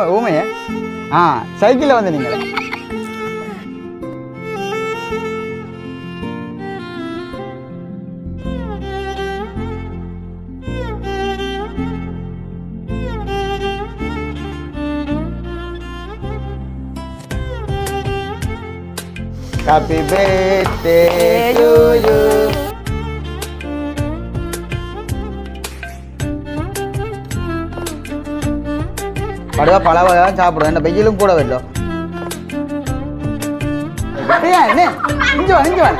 ஊமை ஊமையே. ஆ சைக்கிளில் வந்து நீங்கள் ஹாப்பி பர்த்டே டு யூ படுவா பல வகையாக சாப்பிடுவேன் இந்த வெயிலும் கூட வெல்லும் ஏய், என்ன இங்க வா இங்க வா.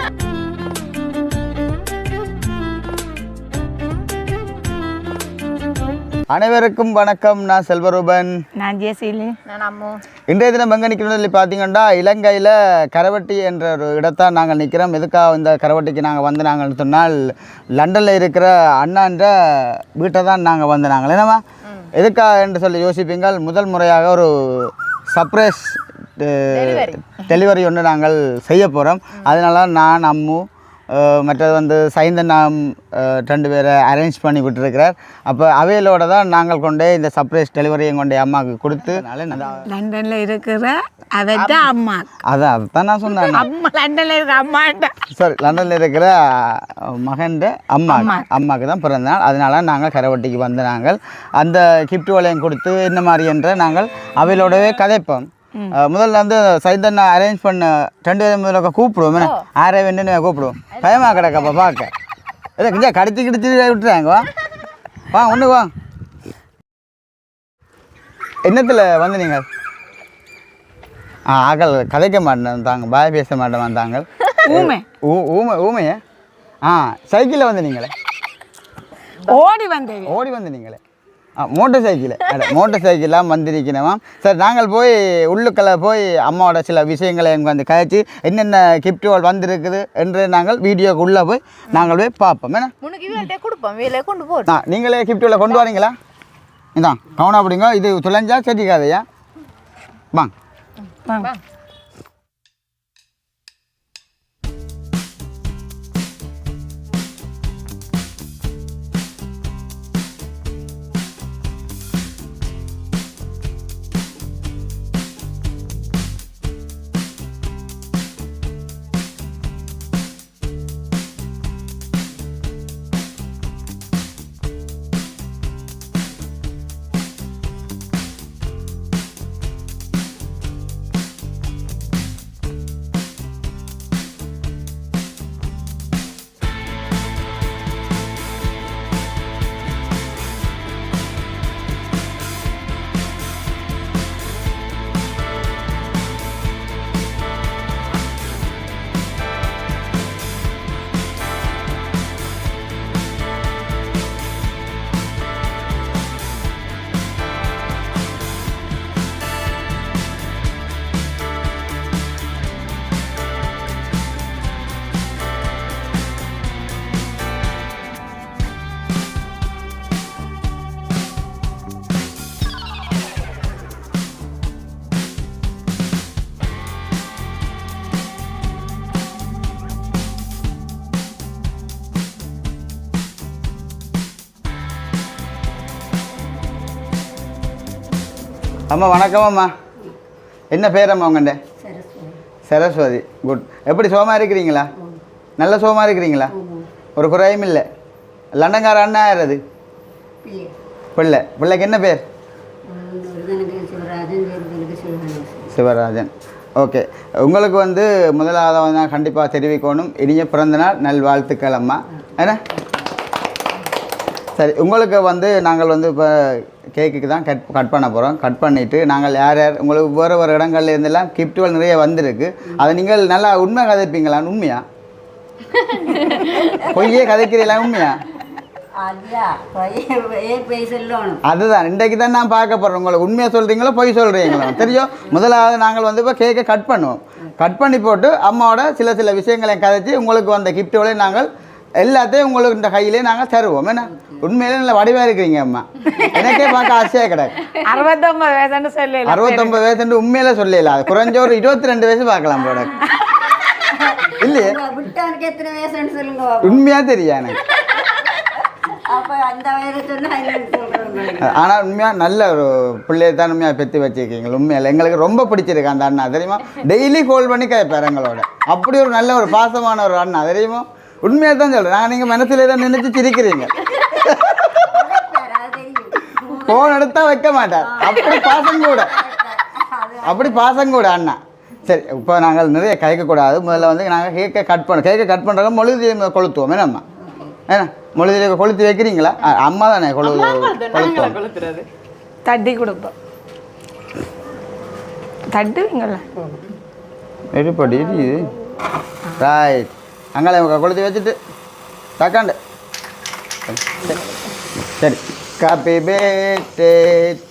அனைவருக்கும் வணக்கம். நான் செல்வரூபன். நான் ஜேசிலு நான் அம்மு. இன்றைய தினம் எங்கே நிற்கிறோம் சொல்லி பார்த்தீங்கன்னா இலங்கையில் கரவட்டி என்ற ஒரு இடத்தான் நாங்கள் நிற்கிறோம் எதுக்காக இந்த கரவட்டிக்கு நாங்கள் வந்து நாங்கள் சொன்னால் லண்டனில் இருக்கிற அண்ணான்ற வீட்டை தான் நாங்கள் வந்து நாங்கள் என்னம்மா? எதுக்காக என்று சொல்லி யோசிப்பீங்கள்? முதல் முறையாக ஒரு சர்ப்ரைஸ் டெலிவரி ஒன்று நாங்கள் செய்ய போகிறோம் அதனால நான் அம்மு மற்றது வந்து சைந்தன் நாம் ரெண்டு பேரை அரேஞ்ச் பண்ணி விட்டுருக்கிறார். அப்போ அவையிலோட தான் நாங்கள் கொண்டே இந்த சர்ப்ரைஸ் டெலிவரியை கொண்டே அம்மாவுக்கு கொடுத்து லண்டன்ல இருக்கிற அவற்ற அம்மா. அதான் அதுதான் நான் சொன்னேன். அம்மா லண்டன்ல இருக்கிற அம்மாட்ட. சாரி லண்டனில் இருக்கிற மகன்ட அம்மா. அம்மாவுக்கு தான் பிறந்த நாள். அதனால நாங்கள் கரவட்டிக்கு வந்த நாங்கள் அந்த கிஃப்ட் வளையம் கொடுத்து என்ன மாதிரி என்ற நாங்கள் அவையிலோடவே கதைப்போம். முதல்ல வந்து சைதன் அரேஞ்ச் பண்ண. ரெண்டு பேரும் முதல்ல கூப்பிடுவோம். ஆறே வேண்டுன்னு கூப்பிடுவோம். பயமா கிடக்கப்பா பார்க்க. இல்லை கொஞ்சம் கடிச்சு கிடிச்சு விட்டுறாங்க வா வா ஒன்று வா. என்னத்தில் வந்து நீங்கள் ஆ ஆக்கள் கதைக்க மாட்டேன் தாங்க பாய் பேச மாட்டேன் வந்தாங்க. ஊமை. ஊ ஊமை ஊமையே? ஆ சைக்கிளில் வந்து நீங்களே ஓடி வந்தது ஓடி வந்து நீங்களே மோட்டர் சைக்கிள் மோட்டர் சைக்கிளாக வந்திருக்கணுமா சரி நாங்கள் போய் உள்ளுக்களை போய் அம்மாவோட சில விஷயங்களை எங்க வந்து கழிச்சு என்னென்ன கிஃப்ட்டுகள் வந்திருக்குது என்று நாங்கள் வீடியோக்கு உள்ளே போய் நாங்கள் போய் பார்ப்போம். என்ன? கொடுப்போம். கொண்டு நீங்களே கிஃப்ட்டுகளை கொண்டு வரீங்களா? இதான் கவனம் அப்படிங்க இது துளைஞ்சா செடிக்காதையா? வாங்க. வாங்க. அம்மா வணக்கம் அம்மா. என்ன பேர் அம்மா உங்கள்கிட்ட சரஸ்வதி. குட் எப்படி சோமா இருக்கிறீங்களா? நல்ல சோமா இருக்கிறீங்களா? ஒரு குறையும் இல்லை. லண்டன்கார அண்ணா யாரது பிள்ளை. பிள்ளைக்கு என்ன பேர்? சிவராஜன். ஓகே உங்களுக்கு வந்து முதலாவது நான் கண்டிப்பாக தெரிவிக்கணும். இனிய பிறந்த நாள் நல்வாழ்த்துக்கள் அம்மா. என்ன? சரி உங்களுக்கு வந்து நாங்கள் வந்து இப்போ கேக்குக்கு தான் கட் கட் பண்ண போகிறோம் கட் பண்ணிவிட்டு நாங்கள் யார் யார் உங்களுக்கு வேறு வேறு இடங்கள்ல இருந்தெல்லாம் கிஃப்ட்டுகள் நிறைய வந்திருக்கு. அதை நீங்கள் நல்லா உண்மை கதைப்பீங்களா? உண்மையா? பொய்யே கதைக்கிறீங்களா? உண்மையா? அதுதான் இன்றைக்கு தான் நான் பார்க்க போகிறேன் உங்களுக்கு உண்மையாக சொல்கிறீங்களோ பொய் சொல்கிறீங்களோ தெரியும்? முதலாவது நாங்கள் வந்து இப்போ கேக்கை கட் பண்ணுவோம். கட் பண்ணி போட்டு அம்மாவோட சில சில விஷயங்களை கதைச்சி உங்களுக்கு வந்த கிஃப்ட்டுகளை நாங்கள் எல்லாத்தையும் உங்களுக்கு இந்த கையிலே நாங்கள் தருவோம். என்ன? உண்மையிலே நல்ல வடிவாக இருக்கிறீங்க அம்மா. எனக்கே பார்க்க ஆசையாக கிடையாது அறுபத்தொன்பது வயசுன்னு சொல்லல அறுபத்தொம்பது வயசு உண்மையில சொல்லல அது குறைஞ்ச ஒரு இருபத்தி ரெண்டு வயசு பார்க்கலாம் போட இல்லையே? வயசுன்னு உண்மையாக தெரியா எனக்கு? ஆனால் உண்மையாக நல்ல ஒரு பிள்ளையை தான் உண்மையாக பெற்று வச்சிருக்கீங்க உண்மையில். எங்களுக்கு ரொம்ப பிடிச்சிருக்கு அந்த அண்ணா தெரியுமா? டெய்லி கால் பண்ணி கேட்பார் எங்களோட. அப்படி ஒரு நல்ல ஒரு பாசமான ஒரு அண்ணா தெரியுமா? உண்மையாக தான் சொல்கிறேன் நான் நீங்கள் மனசுல தான் நினைச்சு சிரிக்கிறீங்க. ஃபோன் எடுத்தா வைக்க மாட்டார். அப்படி பாசம் கூட அப்படி பாசம் கூட அண்ணா. சரி இப்போ நாங்கள் நிறைய கயக்கக்கூடாது முதல்ல வந்து நாங்கள் கேக்கை கட் பண்ண கேக்கை கட் பண்ணுறோம் மொழுதி கொளுத்துவோம். என்னம்மா ஏன்னா மொழுதியை கொளுத்தி வைக்கிறீங்களா? அம்மா தானே கொழு கொளுத்துவோம் தட்டி கொடுப்போம். தட்டுவீங்கள நெருப்படி இது. ரைட் அங்காள கொளுத்தி வச்சுட்டு தக்காண்டு சரி. சரி happy birthday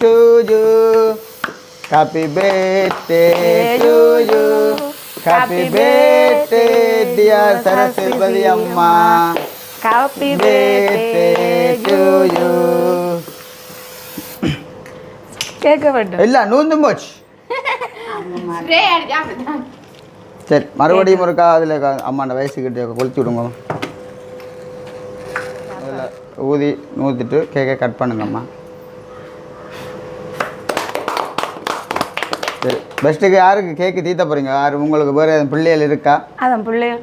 to you happy birthday to you happy birthday dear Saraswathi அம்மா காப்பி பேட்டே டு யூ கேட்க வேண்டும் இல்லை நூந்தும் போச்சு சரி மறுபடியும் ஒருக்கா அதில் அம்மாண்ட வயசுக்கிட்ட கொளுத்தி விடுங்க. அதில் ஊதி நூற்றிட்டு கேக்கை கட் பண்ணுங்கம்மா. சரி பெஸ்ட்டுக்கு யாருக்கு கேக்கு தீத்த போகிறீங்க யார் உங்களுக்கு வேறு எதுவும் பிள்ளைகள் இருக்கா? அதான் பிள்ளைய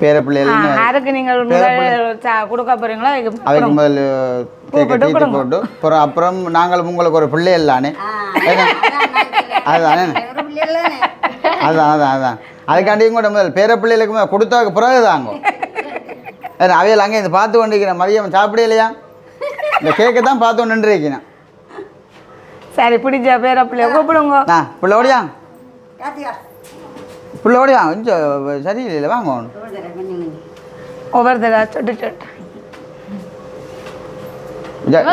பேர பிள்ளைகள் யாருக்கு நீங்கள் கொடுக்க அதுக்கு அவைக்கு முதல் கேக்கை தீத்து போட்டு அப்புறம் அப்புறம் நாங்கள் உங்களுக்கு ஒரு பிள்ளை இல்லானே அதுதானே? அதான் அதான் அதான். அதுக்காண்டியும் கூட முதல் பேர பிள்ளைகளுக்கு கொடுத்தா பிறகு தாங்க அவையில் அங்கே இந்த பார்த்து கொண்டிருக்கிறேன் மதியம் சாப்பிடே இல்லையா? இந்த கேக்கை தான் பார்த்து கொண்டு இருக்கேன் சரி பிடிச்ச பேர பிள்ளைய கூப்பிடுங்க. ஆ பிள்ளை ஓடியா? பிள்ளை ஓடியா? கொஞ்சம் சரியில்லை வாங்க. ஒவ்வொரு தடவை சொட்டு. சொட்டு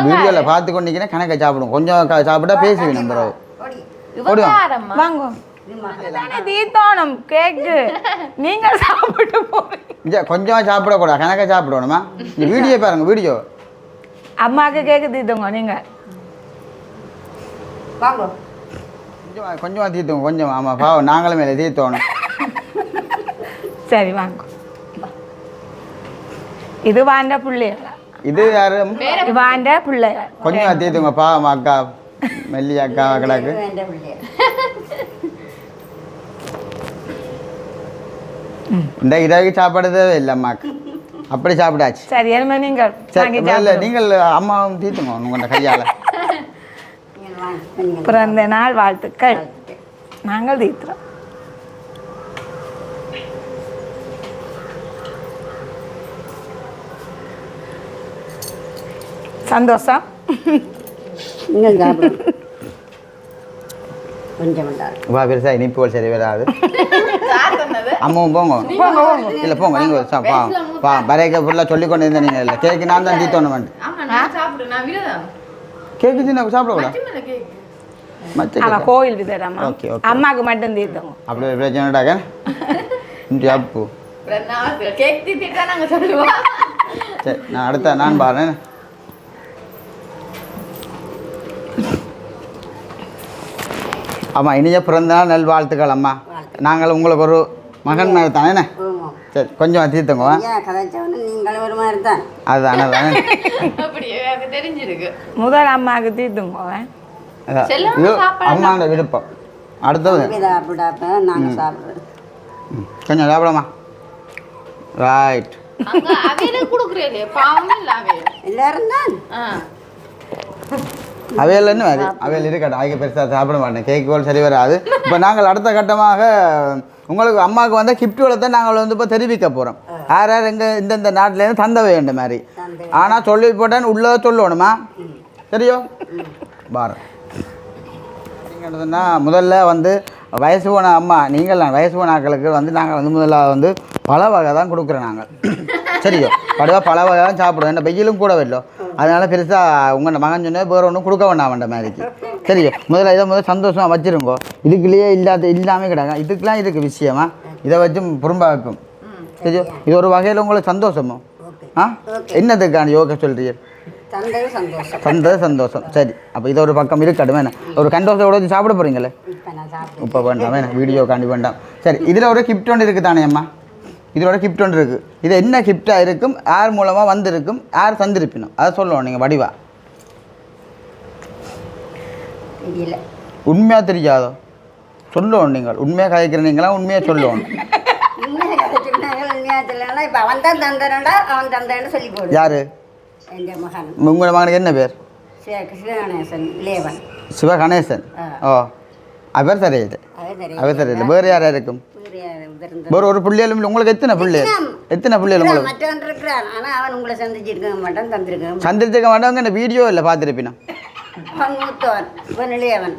வீடியோவில் பார்த்து கொண்டிருக்கிறேன் கணக்கை சாப்பிடுவோம். கொஞ்சம் சாப்பிட்டா பேசுவேன் நம்ம. ஓடிவாங்க வாங்க. தானே தீர்த்தோணும் கேக்கு. நீங்க சாப்பிட்டு போறீங்க. இங்கே கொஞ்சமாக சாப்பிடக்கூடாது கணக்கை சாப்பிடணுமா? இந்த வீடியோ பாருங்க வீடியோ. அம்மாவுக்கு கேக்கு தீர்த்துங்க நீங்க. கொஞ்சமாக கொஞ்சமாக தீர்த்துவோம் கொஞ்சம். ஆமாம் பாவம் நாங்களும் மேலே தீர்த்தோணும். சரி வாங்க. இது வாண்ட பிள்ளைகள் இது யாரு? வாண்ட பிள்ளைகள் கொஞ்சம் தீர்த்துங்க பாவம் அக்கா. மெல்லி அக்கா கிடக்கு. இந்த இதாகி சாப்பாடு தேவை இல்லை அம்மாக்கு. அப்படி சாப்பிடாச்சு சரி நீங்கள் இல்லை. நீங்கள் அம்மாவும் தீர்த்துங்க உங்களோட கையால். பிறந்த நாள் வாழ்த்துக்கள். நாங்கள் தீர்த்துறோம். சந்தோஷம். கொஞ்சம் வா பெருசா இனிப்புகள் சரி வராது. அம்மாவும் போங்க. இல்லை போங்க நீங்கள் பா பா பரேக்க ஃபுல்லாக சொல்லி கொண்டு இருந்தேன் நீங்கள் இல்லை கேக்கு நான் தான் தீத்தோணும் கேக்கு சின்ன சாப்பிடக்கூடாது கோயில் ஓகே, ஓகே. அம்மாவுக்கு மட்டும் தீர்த்தங்க. அப்படி ஒரு பிரச்சனைடாக்க இன்று அப்பு கேக் தீட்டிட்டா நாங்க சொல்லுவோம். சரி நான் அடுத்த நான் பாருறேன் ஆமாம் இனிய பிறந்தநாள் நல்வாழ்த்துக்கள் அம்மா. நாங்கள் உங்களுக்கு ஒரு மகன் மாதிரி தானே சரி கொஞ்சம் தீர்த்துங்க ஐயா கதைச்சவன நீங்களும் ஒரு மாதிரி தான். அதுதானே தானே அப்படியே எனக்கு தெரிஞ்சிருக்கு. முதல் அம்மாவுக்கு தீர்த்துங்க இது சாப்பாடு அம்மாவோட விருப்பம். அடுத்தது? கொஞ்சம் சாப்பிடமா ரைட் அங்க அவையில குடுக்குறீங்களே பாவம் இல்ல அவையில எல்லாரும் தான்? அவையல்னு மாதிரி அவையல் அவையில் இருக்கட்டும் அதுக்கு பெருசாக சாப்பிட மாட்டேன். கேக் போல் சரி வராது. இப்போ நாங்கள் அடுத்த கட்டமாக உங்களுக்கு அம்மாவுக்கு வந்து கிஃப்ட்டுகளை தான் நாங்கள் வந்து இப்போ தெரிவிக்க போகிறோம் யார் யார் எங்கள் இந்தந்த நாட்டிலேருந்து தந்த வேண்ட மாதிரி. ஆனால் சொல்லி போட்டேன்னு உள்ளே சொல்லணுமா? சரியோ? பாரம் அப்படிங்கிறதுனா முதல்ல வந்து வயசு போன அம்மா நீங்கள் வயசு போன ஆக்களுக்கு வந்து நாங்கள் வந்து முதல்ல வந்து பல வகை தான் கொடுக்குறோம் நாங்கள். சரியோ படுவா பல தான் சாப்பிடுவோம். என்ன வெயிலும் கூட வரலோ அதனால பெருசாக உங்கள் மகன் சொன்ன வேறு ஒன்றும் கொடுக்க வேண்டாம் வேண்ட மாதிரிக்கு சரியோ முதல்ல இதை முதல்ல சந்தோஷமாக வச்சுருங்கோ. இதுக்குள்ளேயே இல்லாத இல்லாமல் கிடக்கும் இதுக்கெலாம் இருக்குது விஷயமா? இதை வச்சு புறம்பா வைப்போம் சரியோ இது ஒரு வகையில் உங்களுக்கு சந்தோஷமோ? ஆ? என்னதுக்கான யோகா சொல்கிறீங்க சந்தோஷம். சந்தது சந்தோஷம். சரி அப்போ இது ஒரு பக்கம் இருக்கட்டும். என்ன? ஒரு கண்டோசத்தோட வச்சு சாப்பிட போகிறீங்களே இப்போ வேண்டாம் வேணாம். வீடியோ காண்டி வேண்டாம். சரி இதில் ஒரு கிஃப்ட் ஒன்று இருக்குது தானே அம்மா? இதோட கிஃப்ட் ஒன்று இருக்குது இது என்ன கிஃப்டாக இருக்கும்? யார் மூலமாக வந்திருக்கும்? யார் தந்திருப்பினும். அதை சொல்லுவோம் நீங்கள் வடிவா. உண்மையாக தெரியாதோ? சொல்லுவோம் நீங்கள். உண்மையாக கதைக்கிற நீங்களாம் உண்மையாக சொல்லுவோம். உண்மையை கதைச்சுக்கிட்டாங்க உண்மையாக தெரியலன்னா இப்போ அவன் தான் தந்தனடா அவன் தந்தேன்னு சொல்லி போடு. யார்? உங்களோட மகனுக்கு என்ன பேர்? சிவ கிருஷ்ணகணேசன் இளையவன் சிவ கணேசன் ஆ. ஓ. அவர் தெரியும் அவர் தெரியல வேறு யாராக இருக்கும்? உதிர்ந்த வேறு ஒரு பிள்ளைகளும். உங்களுக்கு எத்தனை பிள்ளைகள் எத்தனை? பிள்ளைகள் உங்களுக்கு? மற்றவன் இருக்கிறான் ஆனால் அவன் உங்களை சந்திச்சிருக்க மாட்டான் தந்திருக்க சந்திரிச்சிருக்க மாட்டவங்க இந்த வீடியோ இல்லை பார்த்துருப்பினா? அவன் மூத்தவன் இவன் இளையவன்.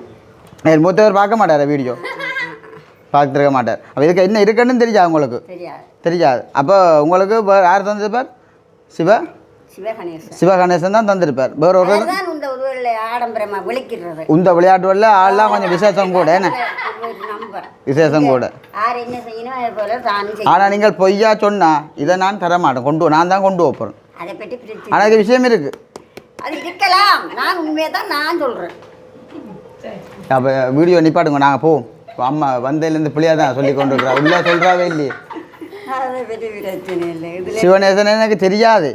என் மூத்தவர் பார்க்க மாட்டாரா வீடியோ பார்த்துருக்க மாட்டார். அப்போ இதுக்கு என்ன இருக்குன்னு தெரியாது உங்களுக்கு? தெரியாது. அப்போ உங்களுக்கு வேறு யார் தந்திருப்பார்? சிவ? சிவகணேசன். சிவ கணேசன் தான் தந்திருப்பார். வேற ஒரு இந்த இந்த விளையாட்டுகளில் ஆள்லாம் கொஞ்சம் விசேஷம் கூட என்ன? ஒரு விசேஷம் கூட ஆனால் நீங்கள் பொய்யா சொன்னா இதை நான் தர மாட்டேன் கொண்டு நான் தான் கொண்டு பிரச்சனை ஆனால் இது விஷயம் இருக்குது அது இருக்கலாம். நான் உண்மையை தான் நான் சொல்றேன். அப்போ வீடியோ நிப்பாட்டுங்க. நாங்கள் போவோம் அம்மா வந்ததுலேருந்து பிள்ளையா தான் சொல்லி கொண்டு இருக்கிறா உள்ளே சொல்கிறாவே இல்லையே. சிவநேசன் எனக்கு தெரியாது.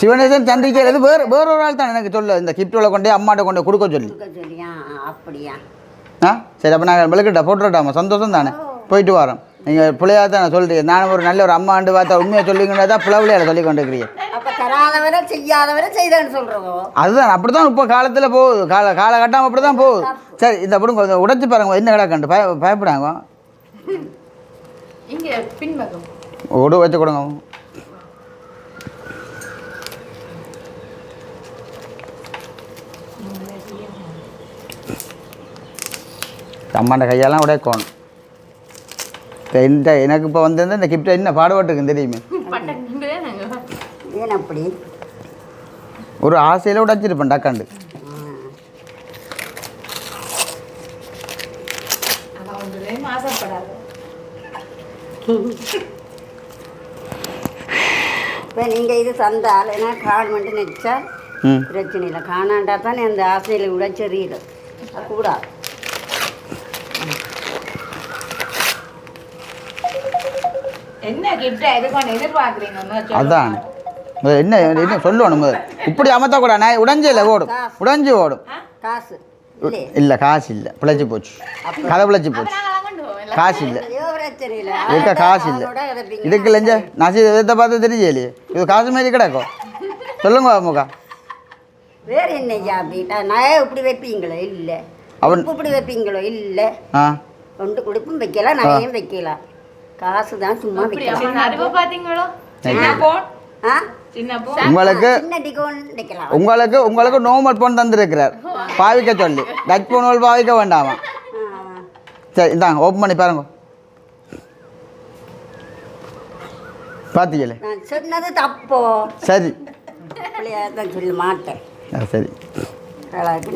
சிவநேசன் சந்திக்கிறது வேறு வேற ஒரு ஆள் தான் எனக்கு சொல்ல. இந்த கிஃப்டோட கொண்டு அம்மாட்ட கொண்டு கொடுக்க சொல்லி. அப்படியா? ஆ? சரி அப்போ நாங்கள் விளக்கிட்ட போட்டுட்டாமா சந்தோஷம் தானே. போயிட்டு வரோம். நீங்கள் பிள்ளையா தானே சொல்கிறீங்க நானும் ஒரு நல்ல ஒரு அம்மாண்டு பார்த்தா உண்மையை சொல்லிங்கன்னா தான் பிள்ளையா சொல்லி கொண்டு இருக்கிறீங்க அப்ப தராதவரை செய்யாதவரை செய்தேன்னு சொல்றதோ அதுதான் அப்படி தான் இப்போ காலத்தில் போகுது. கால காலகட்டம் அப்படி தான் போகுது சரி இந்த அப்படி கொஞ்சம் உடைச்சு பாருங்க என்ன கிடக்கண்டு பய பயப்படாங்க. உடு வச்சு கொடுங்க. அம்மாண்ட கையெல்லாம் உடைக்கணும் இப்ப இந்த எனக்கு இப்போ வந்திருந்த இந்த கிஃப்ட் என்ன பாடுபட்டுருக்குன்னு தெரியுமே. அப்படி? ஒரு ஆசையில் உடைச்சிருப்பேன் டக்காண்டு இப்போ நீங்க இது தந்தால் ஏன்னா கால் மட்டும் நினைச்சா ம். பிரச்சனை இல்லை. காணாண்டா தானே அந்த ஆசையில் உடைச்செறியிடும் கூடாது. என்ன கிஃப்டா அதான். என்ன என்ன சொல்லணும் முதல்ல. இப்படி அமர்த்தக்கூடாது நான் உடஞ்சே இல்லை ஓடும் உடஞ்சி ஓடும். காசு. இல்லை காசு இல்லை. பிழைச்சி போச்சு. கதை பிழைச்சி போச்சு. காசு இல்லை. இருக்க காசு இல்லை. இதுக்கு இல்லைஞ்ச நசி இதை பார்த்து தெரியலையே இது காசு மாதிரி கிடக்கும். சொல்லுங்க முகா வேற என்னய்யா அப்படின்ட்டா நான் இப்படி வைப்பீங்களோ? இல்லை. அவன் இப்படி வைப்பீங்களோ? இல்லை. ஆ. கொண்டு கொடுப்பும் வைக்கலாம். நகையும் வைக்கலாம் காசு தான் சும்மா வைக்கலாம் சின்ன அறிவை பாத்தீங்களோ? சின்ன போன் ஆ? சின்ன போன் உங்களுக்கு உங்களுக்கு உங்களுக்கு நோமல் போன் தந்திருக்கிறார். பாவிக்க சொல்லி. டச் போன் பாவிக்க வேண்டாமா. சரி இந்தாங்க ஓப்பன் பண்ணி பாருங்க. பார்த்தீங்களே நான் சொன்னது தப்போ? சரி. சொல்ல மாட்டேன். சரி.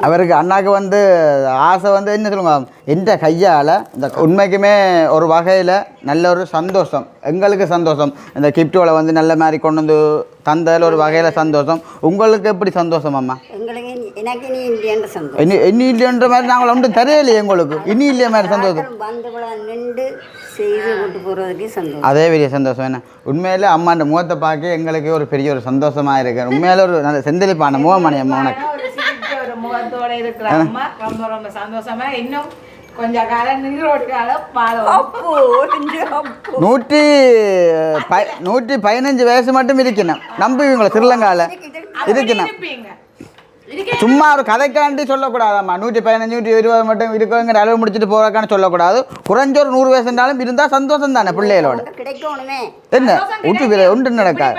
அவருக்கு அண்ணாக்கு வந்து ஆசை வந்து என்ன சொல்லுங்க எந்த கையால் இந்த உண்மைக்குமே ஒரு வகையில் நல்ல ஒரு சந்தோஷம். எங்களுக்கு சந்தோஷம். இந்த கிஃப்டோவில் வந்து நல்ல மாதிரி கொண்டு வந்து தந்ததில் ஒரு வகையில் சந்தோஷம். உங்களுக்கு எப்படி சந்தோஷம் அம்மா? எங்களுக்கு இனி- எனக்கு நீ இல்லையன்ற சந்தோஷம். இனி இனி இல்லைன்ற மாதிரி நாங்கள் ஒன்றும் தெரியலையே உங்களுக்கு இனி இல்லைய மாதிரி சந்தோஷம். ஆட்கள் வந்து நின்று செய்து கொண்டு போகிறதுக்கு சந்தோஷம். அதே பெரிய சந்தோஷம் என்ன? உண்மையில அம்மாண்ட முகத்தை பார்க்க எங்களுக்கு ஒரு பெரிய ஒரு சந்தோஷமாக இருக்கு. உண்மையில ஒரு நல்ல செந்திலிப்பான முகமணி அம்மா உனக்கு. முகத்தோட இருக்கிற அம்மா ரொம்ப ரொம்ப சந்தோஷமா இன்னும் கொஞ்ச காலம் நீரோடு காலம் நூற்றி நூற்றி பதினஞ்சு வயசு மட்டும் இருக்கணும். நம்புவீங்களா திருலங்கால இருக்கணும். சும்மா ஒரு கதைக்காண்டி சொல்லக்கூடாதாம்மா. நூற்றி பதினஞ்சு நூற்றி இருபது மட்டும் இருக்குங்கிற அளவு முடிச்சுட்டு போகிறக்கான்னு சொல்லக்கூடாது. குறைஞ்ச ஒரு நூறு வயசு இருந்தாலும் இருந்தால் சந்தோஷம் தானே பிள்ளைகளோட. என்ன? விட ஒன்று நடக்காது.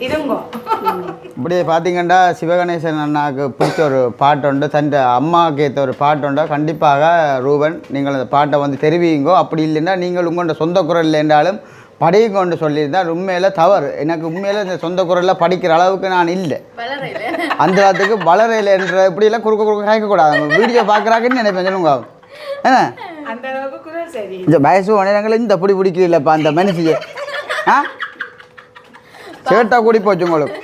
இப்படிப்பட்ட பிள்ளைகளோட இருக்கிறீங்க தானே அப்ப சந்தோஷம் இருக்கும் இருங்கோ. இப்படி பார்த்தீங்கன்னா சிவகணேசன் அண்ணாவுக்கு பிடிச்ச ஒரு பாட்டு உண்டு தன் அம்மாவுக்கு ஏற்ற ஒரு பாட்டு உண்டு கண்டிப்பாக ரூபன் நீங்கள் அந்த பாட்டை வந்து தெரிவிங்கோ. அப்படி இல்லைன்னா நீங்கள் உங்களோட சொந்த குரல் என்றாலும் படிங்கொண்டு சொல்லியிருந்தால் உண்மையில் தவறு. எனக்கு உண்மையில் இந்த சொந்த குரலில் படிக்கிற அளவுக்கு நான் இல்லை. அந்த காலத்துக்கு வளரையில் என்ற இப்படியெல்லாம் குறுக்க குறுக்க கேட்கக்கூடாது வீடியோ பார்க்குறாங்கன்னு நினைப்பேன் சொல்லுங்க என்ன? அந்த அளவுக்கு குரல் சரி. இந்த வயசு நேரங்களில் இந்த பிடி பிடிக்கிறீங்களப்பா அந்த மனுஷியை. ஆ? சேட்டா கூடி போச்சு உங்களுக்கு.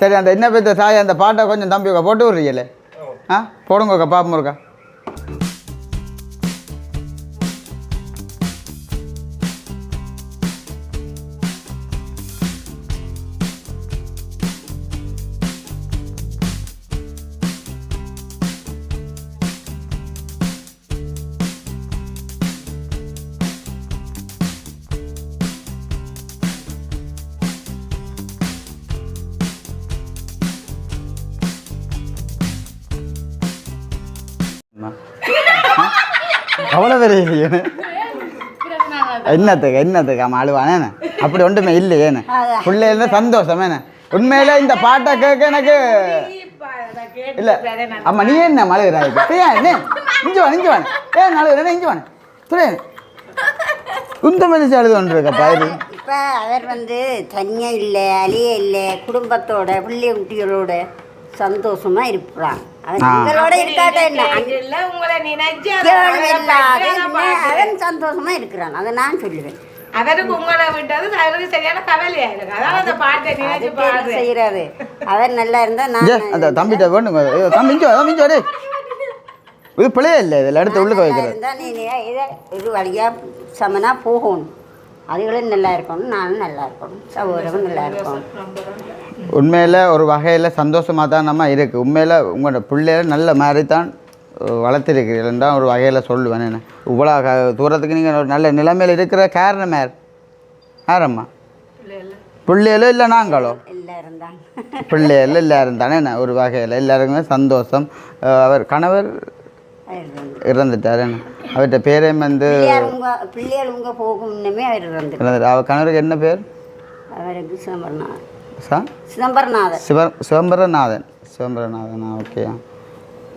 சரி அந்த என்ன பெற்ற சாய் அந்த பாட்டை கொஞ்சம் தம்பி போட்டு விட்றீங்களே? ஆ? போடுங்கக்கா பாப்போம் இருக்கா கவலை வேற இல்லையே என்னத்துக்கு என்னத்துக்கு ஆமாம் அழுவானே அப்படி ஒன்றுமே இல்லையேன்னு. பிள்ளைல சந்தோஷம் என்ன உண்மையில இந்த பாட்டை கேட்க எனக்கு இல்ல. அம்மா நீ என்ன மழுகிறாய் என்ன இஞ்சி வாங்க இஞ்சி வாங்க ஏன் அழுகுறேன் இஞ்சி வாங்க துறை உந்த மனுஷன் அழுது ஒன்று இருக்கப்பா இது இப்போ அவர் வந்து தனியாக இல்லை அழிய இல்லை குடும்பத்தோட பிள்ளை குட்டிகளோட. சந்தோஷமா இருப்பான். அவன். உங்களோட இருக்காட்ட என்ன? அவன் சந்தோஷமா இருக்கிறான். அதை நான் சொல்லுவேன். அவருக்கு உங்களை விட்டது அவருக்கு சரியான கவலையா இருக்கு. அதான் அந்த பாட்டை நினைச்சு அதுக்கு என்ன பாடுறேன். செய்யறாரு அவர் நல்லா இருந்தா நான் அந்த தம்பிட்ட வேணுங்க. ஏ, தம்பி இஞ்சி வா தம்பி இஞ்சி வா டேய். இது பிள்ளையே இல்லை இதில் உள்ளுக்க வைக்கிறது இதை இது வழியா சமனா போகணும். அதுகளும் நல்லா இருக்கணும் நானும் நல்லா இருக்கணும் சகோதரமும் நல்லா இருக்கணும் உண்மையில் ஒரு வகையில் சந்தோஷமாக தான் நம்ம இருக்குது உண்மையில் உங்களோட பிள்ளைய நல்ல மாதிரி தான் வளர்த்திருக்கிறீர்கள் தான் ஒரு வகையில் சொல்லுவேன் என்ன இவ்வளோ க- தூரத்துக்கு நீங்கள் ஒரு நல்ல நிலைமையில் இருக்கிற காரணம் யார்? யாரம்மா? பிள்ளைகளோ இல்லை நாங்களோ? பிள்ளைகள் எல்லாரும் தானே என்ன ஒரு வகையில் எல்லாருக்குமே சந்தோஷம். அவர் கணவர் இறந்துட்டார் என்ன? அவர்கிட்ட பேரே வந்து பிள்ளையார் உங்க போகும் முன்னமே அவர் இறந்து இறந்துட்டார். அவர் கணவருக்கு என்ன பேர்? அவருக்கு சிதம்பரநாதன் சா? சிதம்பரநாதன். சிவ சிவம்பரநாதன் சிவம்பரநாதனா ஓகே.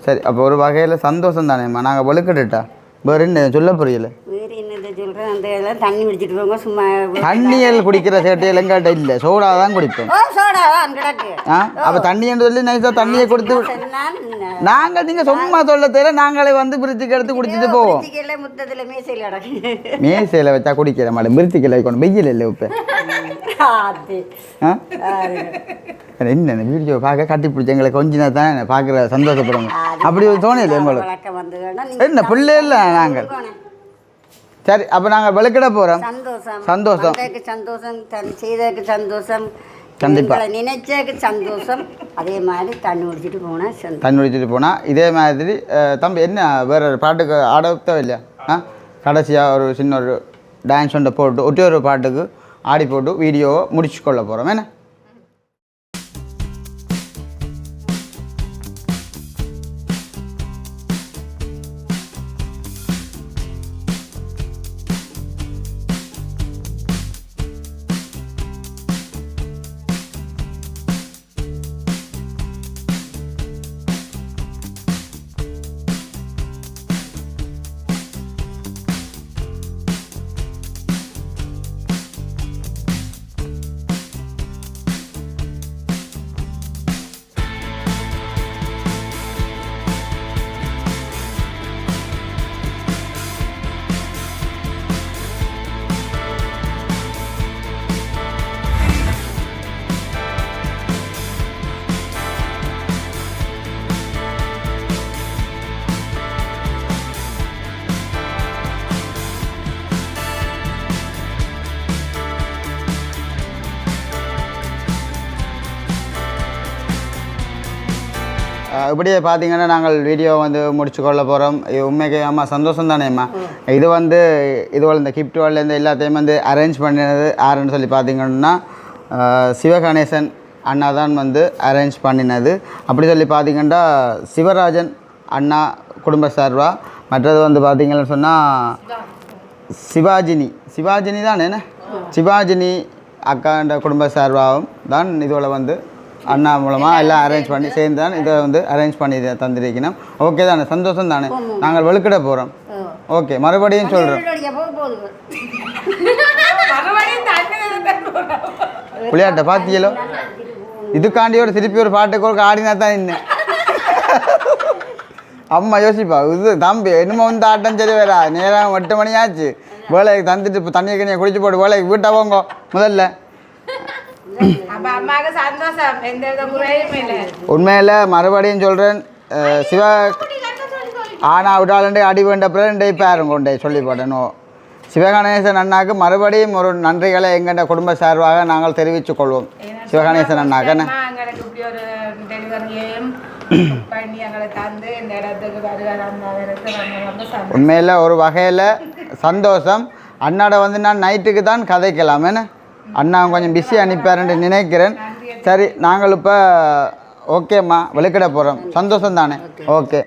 சரி அப்போ ஒரு வகையில் சந்தோஷம் தானேம்மா நாங்கள் வலுக்கட்டுட்டா? வேறு என்ன? சொல்ல புரியல. வேறு சொல்கிறேன் அந்த இதெல்லாம் தண்ணி குடிச்சிட்டு போங்க. சும்மா தண்ணியல் குடிக்கிற சேட்டையில் எங்கிட்ட இல்லை. சோடா தான் ஓ கிடக்கு. ஆ? அப்போ தண்ணின்னு சொல்லி நைஸாக தண்ணியை கொடுத்து நான் நாங்கள் நீங்கள் சும்மா சொல்ல நாங்களே வந்து பிரிச்சுக்கு எடுத்து குடிச்சிட்டு போவோம். முத்தத்தில் மேசையில் கிடக்கு. மேசையில் வச்சா குடிக்கிற மாட்டேன் மிருத்திக்கல வைக்கணும். வெயில் இல்லை இப்போ. அது. ஆ? என்ன வீடியோ பார்க்க கட்டி பிடிச்சி எங்களை கொஞ்ச நேரம் தான் பார்க்குற சந்தோஷப்படுங்க அப்படி ஒரு தோணையில்லை உங்களுக்கு? என்ன பிள்ளை இல்லை நாங்கள். சரி அப்போ நாங்கள் வெளுக்கிட போகிறோம் சந்தோஷம். சந்தோஷம். சந்தோஷம் செய்ததுக்கு சந்தோஷம் கண்டிப்பா. உங்களை நினைச்சதுக்கு சந்தோஷம். அதே மாதிரி தண்ணி குடிச்சிட்டு போனால் இதே மாதிரி தம்பி என்ன வேற பாட்டுக்கு ஆடத்தோ இல்லையா? ஆ? கடைசியாக ஒரு சின்ன ஒரு டான்ஸ் ஒன்றை போட்டு ஒட்டி ஒரு பாட்டுக்கு ஆடி போட்டு வீடியோவை முடிச்சு கொள்ள போகிறோம் என்ன? இப்படியே பார்த்தீங்கன்னா நாங்கள் வீடியோ வந்து முடிச்சு கொள்ள போகிறோம் உண்மைக்கு அம்மா சந்தோஷம் தானேம்மா இது வந்து இது இந்த கிஃப்ட் இருந்து எல்லாத்தையும் வந்து அரேஞ்ச் பண்ணினது யாருன்னு சொல்லி பார்த்தீங்கன்னா சிவகணேசன் அண்ணா தான் வந்து அரேஞ்ச் பண்ணினது. அப்படி சொல்லி பார்த்தீங்கன்னா சிவராஜன் அண்ணா குடும்ப சார்பாக மற்றது வந்து பார்த்தீங்கன்னு சொன்னால் சிவாஜினி. சிவாஜினி தான் என்ன? சிவாஜினி அக்காண்ட குடும்ப சார்பாகவும் தான் இதோட வந்து அண்ணா மூலமாக எல்லாம் அரேஞ்ச் பண்ணி சேர்ந்து தான் இதை வந்து அரேஞ்ச் பண்ணி தந்திருக்கணும். ஓகே தானே? சந்தோஷம் தானே? நாங்கள் வெளுக்கிட போகிறோம் ஓகே மறுபடியும் சொல்கிறோம் போக போகுது. மறுபடியும் தண்ணி விளையாட்டை பார்த்தீங்களோ இதுக்காண்டி ஒரு திருப்பி ஒரு பாட்டுக்கு ஒரு ஆடினா தான் இன்னும். அம்மா யோசிப்பா இது தம்பி என்னமோ வந்து ஆட்டம் சரி வரா நேரம் எட்டு மணி ஆச்சு வேலைக்கு தந்துட்டு இப்போ தண்ணியை கண்ணியை குடிச்சு போட்டு வேலைக்கு வீட்டை போங்க முதல்ல அப்ப அம்மாவுக்கு சந்தோஷம் எந்த வித குறையும் இல்லை உண்மையில் மறுபடியும் சொல்கிறேன் சிவா ஆனா விட்டாலண்டே அடி வேண்ட பிறண்டே பேரும் கொண்டே சொல்லி போட்டேனோ சிவகணேசன் அண்ணாக்கு மறுபடியும் ஒரு நன்றிகளை எங்கள்ட குடும்ப சார்பாக நாங்கள் தெரிவித்துக் கொள்வோம். சிவகணேசன் அண்ணாக்கண்ணே உண்மையில் ஒரு வகையில் சந்தோஷம். அண்ணாட வந்து நான் நைட்டுக்கு தான் கதைக்கலாம் என்ன? அண்ணா கொஞ்சம் பிஸி அனுப்பாருன்னு நினைக்கிறேன். சரி நாங்கள் இப்போ ஓகேம்மா வெளிக்கிட போகிறோம் சந்தோஷம் தானே ஓகே